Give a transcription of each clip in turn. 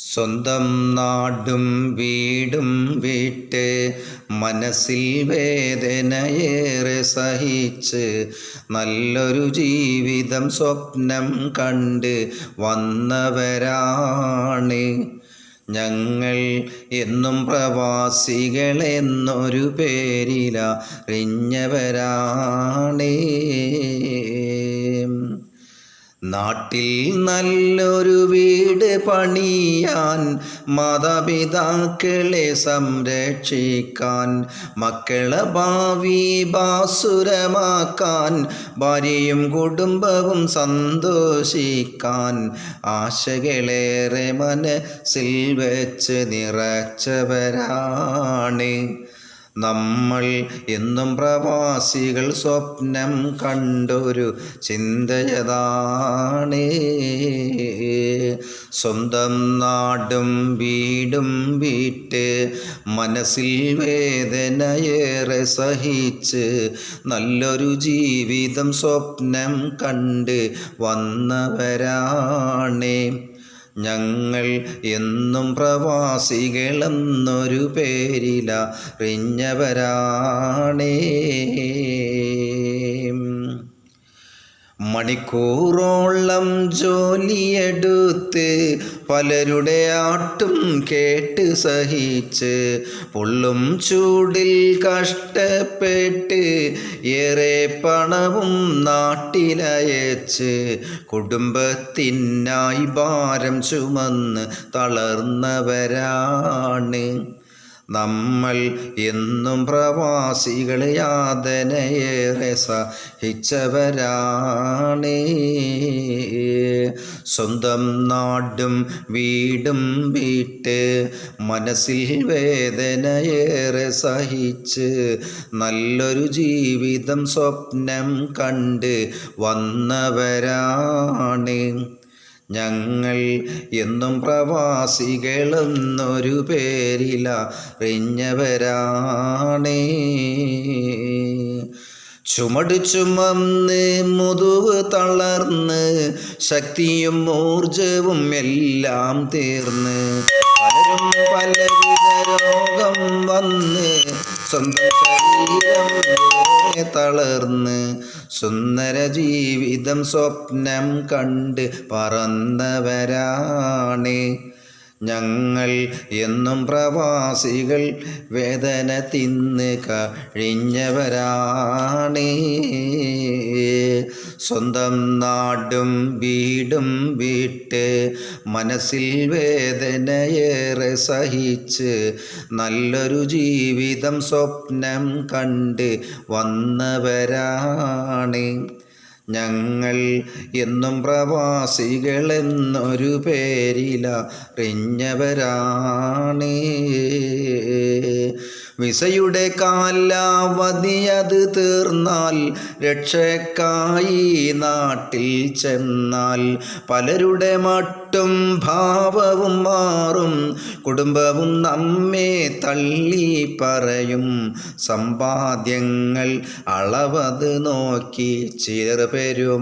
സ്വന്തം നാടും വീടും വിട്ട് മനസ്സിൽ വേദനയേറെ സഹിച്ച് നല്ലൊരു ജീവിതം സ്വപ്നം കണ്ട് വന്നവരാണ്. ഞങ്ങൾ എന്നും പ്രവാസികൾ എന്നൊരു പേരില റിഞ്ഞവരാണ് നാട്ടിൽ നല്ലൊരു വീട് പണിയാൻ മാതാപിതാക്കളെ സംരക്ഷിക്കാൻ മക്കളെ ഭാവി ബാസുരമാക്കാൻ ഭാര്യയും കുടുംബവും സന്തോഷിക്കാൻ ആശകളേറെ മനസ്സിൽ വെച്ച് നിറച്ചവരാണ്. നമ്മൾ എന്നും പ്രവാസികൾ സ്വപ്നം കണ്ടൊരു ചിന്തയതാണ് സ്വന്തം നാടും വീടും വീട്ട് മനസ്സിൽ വേദനയേറെ സഹിച്ച് നല്ലൊരു ജീവിതം സ്വപ്നം കണ്ട് വന്നവരാണ്. ഞങ്ങൾ എന്നും പ്രവാസികളെന്നൊരു പേരില റിഞ്ഞവരാണേ മണിക്കൂറോളം ജോലിയെടുത്ത് പലരുടെ ആട്ടും കേട്ട് സഹിച്ച് പൊള്ളും ചൂടിൽ കഷ്ടപ്പെട്ട് ഏറെ പണവും നാട്ടിലയച്ച് കുടുംബത്തിനായി ഭാരം ചുമന്ന് തളർന്നവരാണ്. നമ്മൾ എന്നും പ്രവാസികളെ യാതനയേറെ സഹിച്ചവരാണ്. സ്വന്തം നാടും വീടും വിട്ട് മനസ്സിൽ വേദനയേറെ സഹിച്ച് നല്ലൊരു ജീവിതം സ്വപ്നം കണ്ട് വന്നവരാണ്. ഞങ്ങൾ എന്നും പ്രവാസികളെന്നൊരു പേരില റിഞ്ഞവരാണേ ചുമട് ചുമന്ന് മുതുവ് തളർന്ന് ശക്തിയും ഊർജവും എല്ലാം തീർന്ന് പലരും പലവിധ രോഗം വന്ന് സ്വന്തം ശരീരം തളർന്ന് സുന്ദര ജീവിതം സ്വപ്നം കണ്ട് പറന്നവരാണ്. ഞങ്ങൾ എന്നും പ്രവാസികൾ വേദന തിന്ന് കഴിഞ്ഞവരാണ്. സ്വന്തം നാടും വീടും വിട്ട് മനസ്സിൽ വേദനയേറെ സഹിച്ച് നല്ലൊരു ജീവിതം സ്വപ്നം കണ്ട് വന്നവരാണ്. ഞങ്ങൾ എന്നും പ്രവാസികളെന്നൊരു പേരില റിഞ്ഞവരാണ് വിസയുടെ കാലാവധി അത് തീർന്നാൽ രക്ഷക്കായി നാട്ടിൽ ചെന്നാൽ പലരുടെ മട്ടും ഭാവവും മാറും. കുടുംബവും നമ്മെ തള്ളി പറയും. സമ്പാദ്യങ്ങൾ അളവത് നോക്കി ചേർപെരുമാറും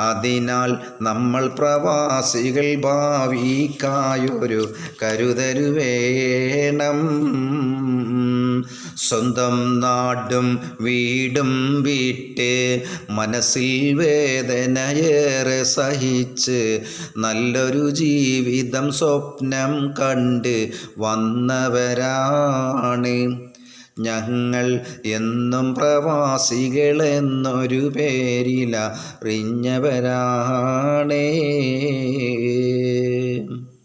അതിനാൽ നമ്മൾ പ്രവാസികൾ ഭാവിക്കായൊരു കരുതരുവേണം. വേണം സ്വന്തം നാടും വീടും വിട്ട് മനസ്സിൽ വേദനയേറെ സഹിച്ച് നല്ലൊരു ജീവിതം സ്വപ്നം കണ്ട് വന്നവരാണ്. ഞങ്ങൾ എന്നും പ്രവാസികളെന്നൊരു പേരില റിഞ്ഞവരാണേ